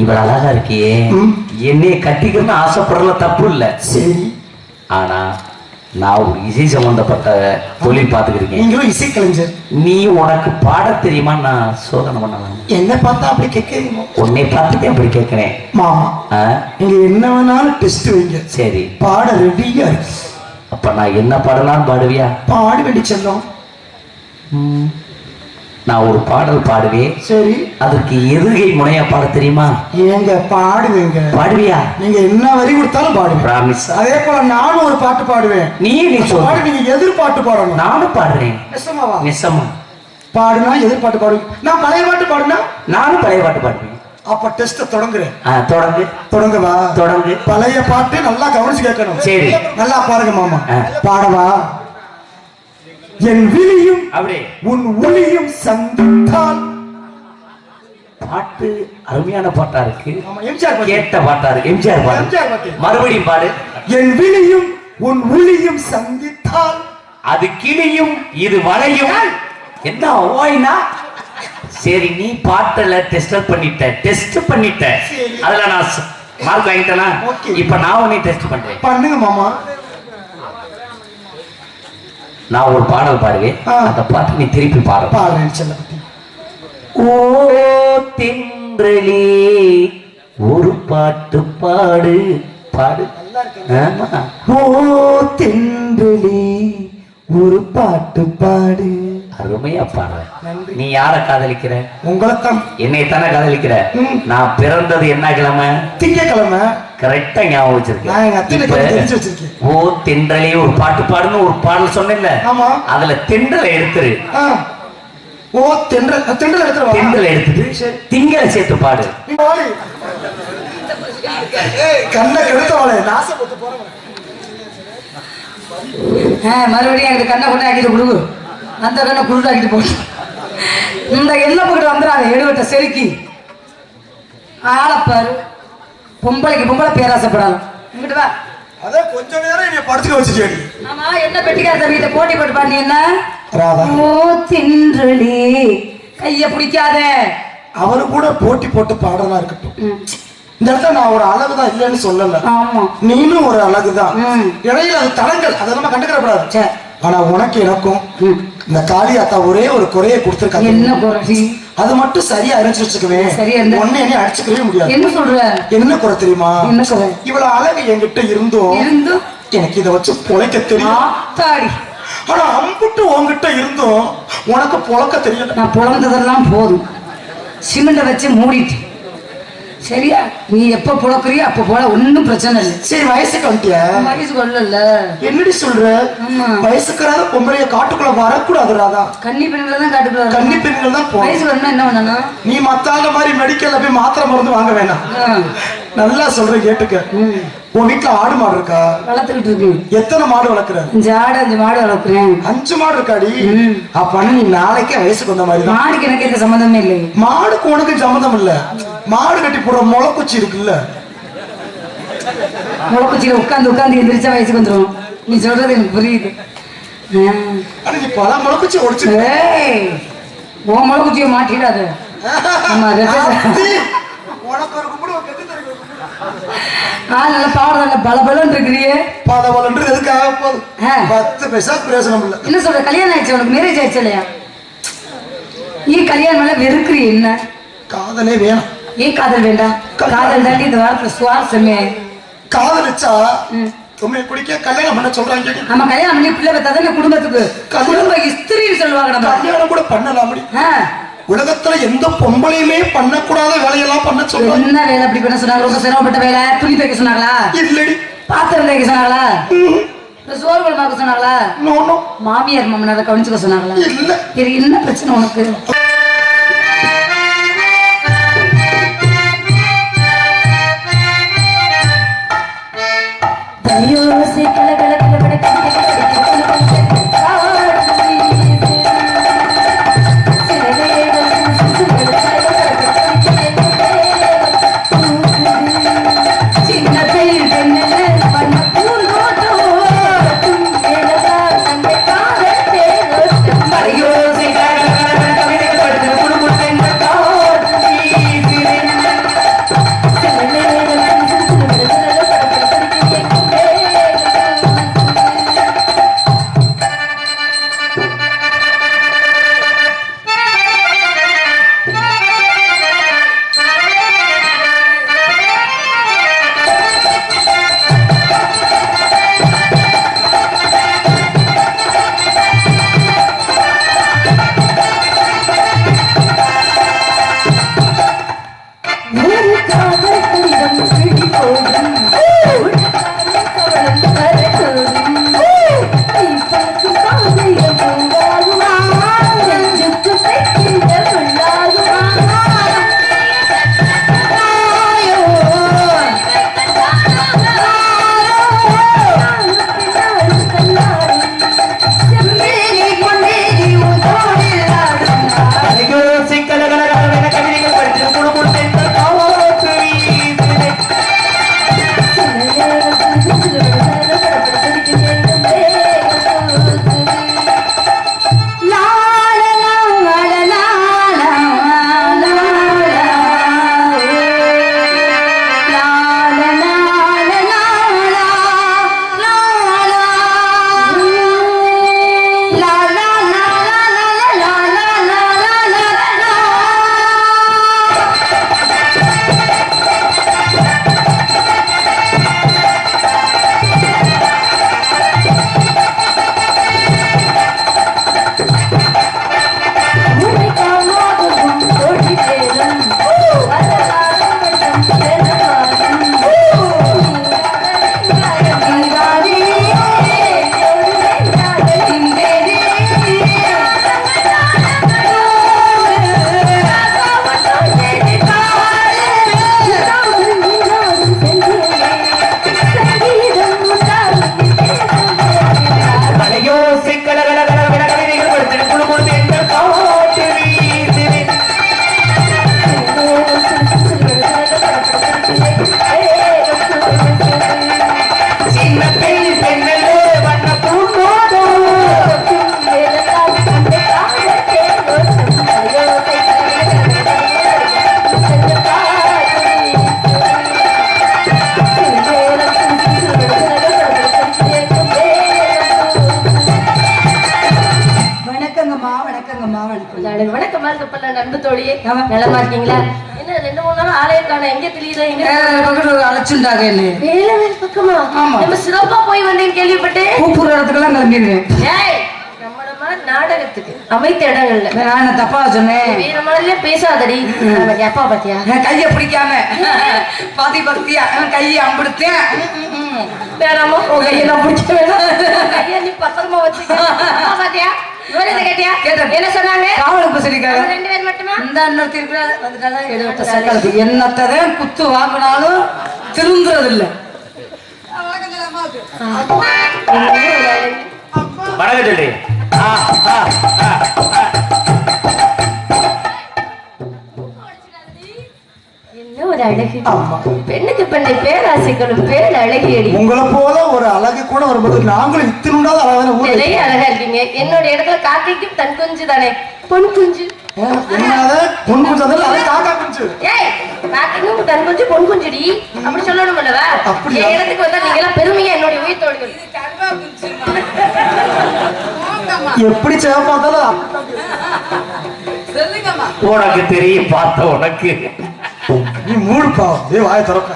இவ்வளவு அழகா இருக்கியே. என்னைய கட்டிக்கணும்னு ஆசைப்படுறதுல தப்பு இல்ல சரி. ஆனா நான் ஒரு இசை சம்பந்தப்பட்ட தொழில் பார்த்துக்கிருக்கேன். நீங்களும் இசைக்கலைஞர் நீ உனக்கு பாட தெரியுமா? நான் சோதனை பண்ணலாம் என்ன பார்த்தா அப்படி கேட்கறீங்க உன்னை பார்த்துட்டு அப்படி கேட்கிறேன். மாமா? நீங்க என்ன வேணாலும் டெஸ்ட் வைங்க. சரி. பாட ரெடியா அப்ப நான் என்ன பாடலாம் பாடுவியா? பாட வேண்டி செல்லும். நான் ஒரு பாடல் பாடுவேன். சரி. அதுக்கு எதுகை முனையா பாட தெரியுமா? ஏங்க பாடுவேங்க. பாடுவியா? நீங்க என்ன வரி கொடுத்தாலும் பாடுவேன். பிராமிஸ் அதே போல நானும் ஒரு பாட்டு பாடுவேன். நீ நீ சொல்லு. நீங்க எதிர்பாட்டு பாடணும். நானும் பாடுறேன். நிஜமாவா? நிசமா. பாடுனா எதிர்பாட்டு பாடுவேன். நான் பழைய பாட்டு பாடுனா? நானும் பழைய பாட்டு பாடுவேன். அப்ப டெஸ்ட் தொடங்குறேன். தொடங்கு. தொடங்கவா தொடங்கு. பழைய பாட்டு நல்லா கவனிச்சு கேட்கணும். சரி. நல்லா பாருங்க மாமா. பாடவா? என் விழியும் அப்படியே. உன் ஒளியும் சந்தித்தால். பாட்டு அருமையான பாட்டா இருக்கு. கேட்ட பாட்டா இருக்கு. எம்ஜிஆர் எம்ஜிஆர் பாடு பாட்டு. மறுபடியும் பாடு. என் விழியும் உன் ஒளியும் சந்தித்தால். அது கிளியும் இது வளையும் என்ன ஓய்னா சரி நீ பாட்டுல டெஸ்ட் பண்ணிட்ட. டெஸ்ட் பண்ணிட்ட. அதுல நான் மார்க் வாங்கிட்டேனா. இப்ப நான் உன்னை டெஸ்ட் பண்றேன். பண்ணுங்க மாமா. நான் ஒரு பாடல் பாடுவேன். அந்த பாட்டு நீ திருப்பி பாடு. பாடுறேன் செல்லப்பட்டி ஓ தென்றலே ஒரு பாட்டு பாடு பாடு. ஓ தென்றலே ஒரு பாட்டு பாடு. அருமையா பாடுற. நீ யார காதலிக்கிற? உங்களைத்தான் என்னை தானே காதலிக்கிற. நான் பிறந்தது என்ன கிழமை? திங்கக்கிழமை. கரெக்டா ஞாபகம் வச்சிருக்கேன். ஓ தென்றலே ஒரு பாட்டு பாடுன்னு ஒரு பாடல் சொன்னேன்ல. ஆமா. அதுல தென்றலை எடுத்துரு. ஓ தென்றல் தென்றல் எடுத்துருவா? தென்றலை எடுத்துட்டு சரி. திங்களை சேர்த்து பாடு. கண்ணை கெடுத்தவளே நாசப்பட்டு போறவன் மறுபடியும் எனக்கு கண்ணை கொண்டு ஆக்கிட்டு கொடுக்கு அந்த கண்ணை குருடாக்கிட்டு போட்டு இந்த எல்லை பக்கத்து வந்துடாத எடுவட்ட செருக்கி. ஆளப்பாரு பொம்பளைக்கு பொம்பளை பேராசைப்படாது. இங்கிட்டு வா. அதான் கொஞ்ச நேரம் என்னை படுத்துக்க வச்சுட்டேன் ஆமா என்ன பெட்டிக்கார வீட்டை போட்டி போட்டு பாடி என்ன? ஓ தின்றலி. கைய பிடிக்காத. அவரு கூட போட்டி போட்டு பாடலாம் இருக்கட்டும். இந்த இடத்துல நான் ஒரு அழகுதான் இல்லைன்னு சொல்லல. ஆமா. நீனும் ஒரு அழகுதான். ம். இடையில அது தடங்கள் அதை நம்ம கண்டுக்கிறப்படாது ஆனா உனக்கு எனக்கும். இந்த காளியாத்தா ஒரே ஒரு குறையை கொடுத்துருக்காங்க. என்ன குறை? அது மட்டும் சரியா அறிஞ்சு வச்சுக்கவே சரியா ஒன்னு என்ன அடிச்சுக்கவே முடியாது. என்ன சொல்ற? என்ன குறை தெரியுமா? என்ன குறை? இவ்வளவு அழகு என்கிட்ட இருந்தும் இருந்தும் எனக்கு இதை வச்சு பொழைக்க தெரியும். ஆனா அம்புட்டு உன்கிட்ட இருந்தும் உனக்கு பொழக்க தெரியல. நான் புலந்ததெல்லாம் போதும். சிமெண்ட வச்சு மூடிட்டு. சரியா? நீ எப்ப புழக்கிறியோ அப்ப போல ஒன்னும் பிரச்சனை இல்லை. சரி வயசுக்கு வந்துட்டிய? வயசு கொள்ளல என்னடி சொல்ற? ஆமா. வயசுக்கார பொம்பளைய காட்டுக்குள்ள வரக்கூடாது ராதா கன்னி பெண்களை தான் காட்டுக்குள்ள கன்னி பெண்கள் தான் வயசு வரணும் என்ன பண்ணணும்? நீ மத்தாங்க மாதிரி மெடிக்கல்ல போய் மாத்திரை மருந்து வாங்க வேணாம். நல்லா சொல்றேன் கேட்டுக்க. உன் வீட்டுல ஆடு மாடு இருக்கா? வளர்த்துக்கிட்டு இருக்கேன் எத்தனை மாடு வளர்க்குற? அஞ்சு ஆடு அஞ்சு மாடு வளர்க்குறேன். அஞ்சு மாடு இருக்காடி. அப்ப நீ நாளைக்கே வயசுக்கு வந்த மாதிரி மாடுக்கு எனக்கு எந்த சம்மந்தமே இல்லை மாடுக்கு உனக்கு சம்மந்தம் இல்ல. மாடு கட்டி போடுற முளைக்குச்சி இருக்குல்ல? முளைக்குச்சியில உட்காந்து உட்காந்து எந்திரிச்சா வயசுக்கு வந்துடும் நீ சொல்றது எனக்கு புரியுது. பல முளைக்குச்சி ஏய் உன் முளைக்குச்சியை மாட்டிடாத. நல்ல பாவம் நல்ல பல பலன் இருக்கிறியே. பதவலன்றது எதுக்காக போகுது? ஆ. பத்து பைசா பிரயோசனம் இல்ல. என்ன சொல்ற கல்யாணம் ஆயிடுச்சு உனக்கு மேரேஜ் ஆயிடுச்சு இல்லையா? நீ கல்யாணம் மேல வெறுக்கிறீ என்ன? காதலே வேணும். ஏன் காதல் வேண்டாம் காதல் தாண்டி இந்த வாரத்துல சுவாரஸ்யமே காதலிச்சா ம். தும்மையை குடிக்க கல்யாணம் பண்ண சொல்றாங்க நம்ம கல்யாணம் பண்ணி பிள்ளை பெத்தாதானே குடும்பத்துக்கு. குடும்ப இஸ்திரின்னு சொல்லுவாங்க நம்ம கல்யாணம் கூட பண்ணலாம் உலகத்துல எந்த பொம்பளையுமே பண்ணக்கூடாத வேலையெல்லாம் பண்ண சொல்றாங்க என்ன வேலை அப்படி பண்ண சொன்னாங்க ரொம்ப சிரமப்பட்ட வேலை துணி தைக்க சொன்னாங்களா இல்லடி பாத்திரம் தைக்க சொன்னாங்களா சோறு குழம்பாக்க சொன்னாங்களா மாமியார் மாமனாரை கவனிச்சுக்க சொன்னாங்களா இல்ல என்ன பிரச்சனை உனக்கு வணக்கங்கம்மா வணக்கம் நாளைக்கு வணக்கமா இருக்கப்பல நண்பு தோழியே. நலமா இருக்கீங்களா? என்ன ரெண்டு மூணு நாள் ஆலய காண எங்க தெரியுதா எங்க அழைச்சுட்டாங்க என்ன? வேலவேல் பக்கமா? ஆமா. நம்ம சிறப்பா போய் வந்தேன் கேள்விப்பட்டேன் கூப்பிடுற இடத்துக்குலாம் கிளம்பிடுவேன். ஏய் நாடகத்துக்கு அமைத்த இடங்கள்ல. நான் தப்பா சொன்னேன்? வேற மாதிரியே பேசாதடி. எப்பா பாத்தியா? கைய பிடிக்காம. பாதி பக்தியா. கையை அம்பிடுத்தேன். வேறாம கையெல்லாம் பிடிக்க வேணாம் கையை நீ பத்திரமா வச்சுக்க. அப்பா பாத்தியா. என்ன சொன்னாங்க? காவலுக்கு சொல்லிருக்காங்க அவங்க ரெண்டு பேர் மட்டுமா? இந்த அண்ணன் எடுவட்ட சக்காலத்து என்னத்ததான் குத்து வாங்கினாலும் திருந்துறது இல்ல வணக்கம் சொல்லி ஒரு அழகு பெண்ணுக்கு பெண்ணை பேராசைகளும் பேர் அழகியடி. உங்களை போல ஒரு அழகு கூட வரும்போது நாங்களும் இத்தினுண்டாத அழகான ஊர் நிறைய அழகா இருக்கீங்க. என்னோட இடத்துல காக்கைக்கும் தன் குஞ்சு தானே. பொன் குஞ்சு. என்னத பொன் குஞ்சு அது அது காக்கா குஞ்சு. ஏய் காக்கைக்கும் தன் குஞ்சு பொன் குஞ்சுடி. அப்படி சொல்லணும் அல்லவா? அப்படியா? என் இடத்துக்கு வந்தா நீங்க எல்லாம் பெருமையா என்னுடைய உயிர் தோழிகள். எப்படி சேவை பார்த்தாலும் உனக்கு தெரியும் பார்த்த உனக்கு. நீ மூடுப்பா ஏ வாய திறப்ப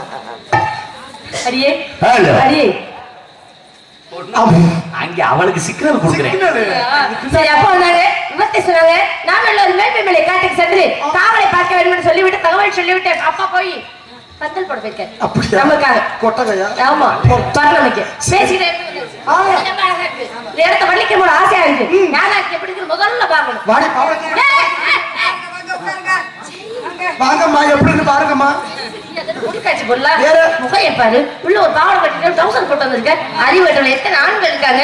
அடியே. ஹலோ. அடியே. அங்க அவளுக்கு சிக்னல் கொடுக்குறேன். சரி அப்பா வந்தாங்க விவரத்தை சொன்னாங்க. நான் நல்ல ஒரு மேல்மை மேலே காட்டுக்கு சென்று காவலை பார்க்க வேண்டும் சொல்லிவிட்டு தகவல் சொல்லிவிட்டு அப்பா போய் பந்தல் போட வைக்க நமக்காக. கொட்டகையா? ஆமா. பரணமைக்கு பேசிக்கிட்டே இடத்த வள்ளிக்க போட ஆசையா இருக்கு. இருக்கு எப்படி முதல்ல பார்க்கணும். பாவம் ஏய், வாங்கம்மா எப்படி இருக்கு பாருங்கம்மா. அதோட முடி காய்ச்சி போடலாம் வேற? முகையை பாரு. உள்ள ஒரு பாவடை கட்டிட்டு டவுசர் போட்டு வந்திருக்க அறிவட்டல எத்தனை ஆண்கள் இருக்காங்க?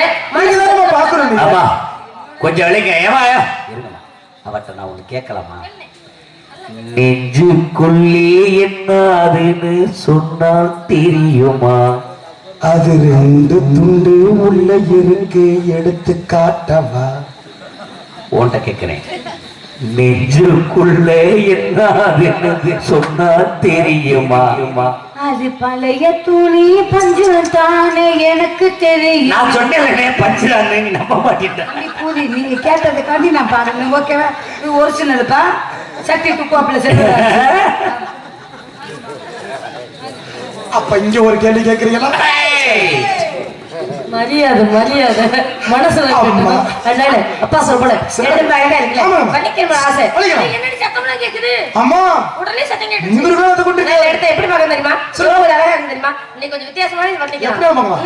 ஆமா. கொஞ்சம் அழைங்க. ஏமா அவட்ட நான் ஒண்ணு கேட்கலாமா? நெஞ்சுக்குள்ளே என்னதுன்னு சொன்னால் தெரியுமா? அது ரெண்டு துண்டு உள்ள இருக்கு. எடுத்து காட்டவா? உன்கிட்ட கேட்கிறேன். நெஞ்சுக்குள்ளே என்னதுன்னு சொன்னா தெரியுமா? அது பழைய துணி பஞ்சு தானே எனக்கு தெரியும். நான் சொன்னேன் பஞ்சுலான்னு நீ நம்ப மாட்டேன் பூரி நீங்க கேட்டதுக்காண்டி நான் பாடுறேன் ஓகேவா இது ஒரிஜினல்ப்பா சக்தி துக்குவாப்பில் சரி அப்ப இங்க ஒரு கேள்வி கேக்குறீங்களா! மரியாதை மரியாதை. மனசுல அப்பா சொல்ல எழுந்து பயங்கர இருக்குல்ல ஆசை. என்னடி சத்தம்லாம் கேக்குது? அம்மா உடனே சத்தம் கொண்டு நான் எடுத்த எப்படி பார்க்க தெரியுமா? சொல்லுங்க. அழகா இருக்கு தெரியுமா? இன்னைக்கு கொஞ்சம் வித்தியாசமான இது பண்ணிக்கலாம்